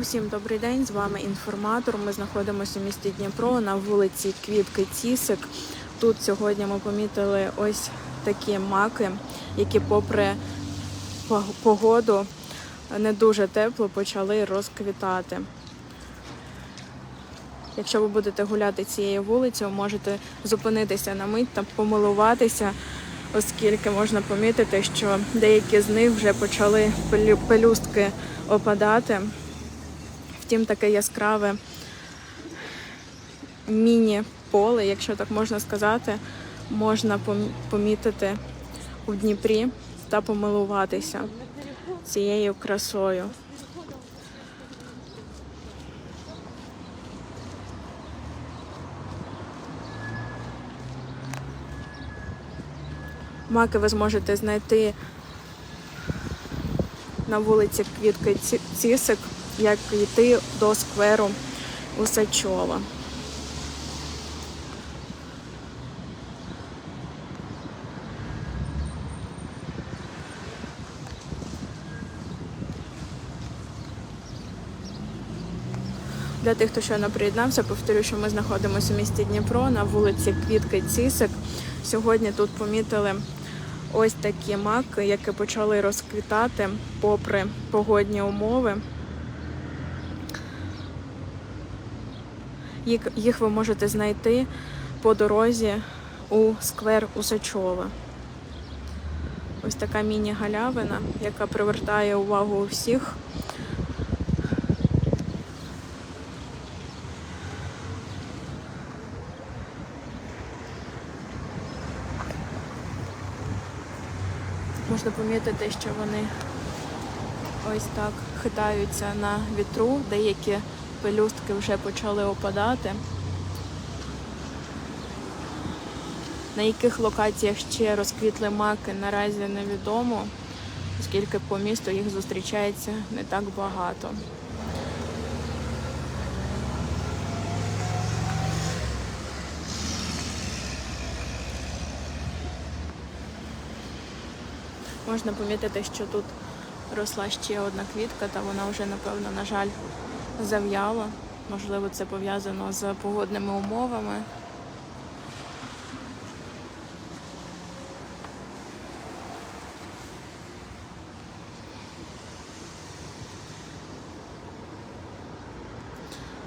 Усім добрий день. З вами інформатор. Ми знаходимося у місті Дніпро на вулиці Квітки Цісик. Тут сьогодні ми помітили ось такі маки, які, попри погоду, не дуже тепло, почали розквітати. Якщо ви будете гуляти цією вулицею, можете зупинитися на мить та помилуватися, оскільки можна помітити, що деякі з них вже почали пелюстки опадати. Втім, таке яскраве міні-поле, якщо так можна сказати, можна помітити у Дніпрі та помилуватися цією красою. Маки ви зможете знайти на вулиці Квітки Ці- Цісик, як йти до скверу Усачова. Для тих, хто щойно приєднався, повторю, що ми знаходимося у місті Дніпро на вулиці Квітки Цісик. Сьогодні тут помітили ось такі маки, які почали розквітати попри погодні умови. Їх, ви можете знайти по дорозі у сквер Усачова. Ось така міні-галявина, яка привертає увагу у всіх. Можна помітити, що вони ось так хитаються на вітру, деякі пелюстки вже почали опадати. На яких локаціях ще розквітли маки, наразі невідомо, оскільки по місту їх зустрічається не так багато. Можна помітити, що тут росла ще одна квітка, та вона вже, напевно, на жаль, зав'яла. Можливо, це пов'язано з погодними умовами.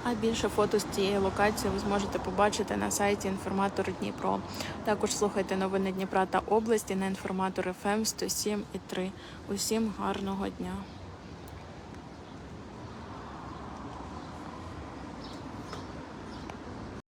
А більше фото з цієї локації ви зможете побачити на сайті інформатор Дніпро. Також слухайте новини Дніпра та області на інформатор ФМ 107 і 3. Усім гарного дня!